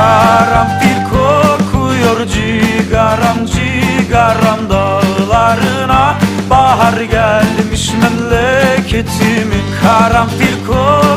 Karanfil kokuyor cigaram cigaram dağlarına. Bahar gelmiş memleketimi. Karanfil kokuyor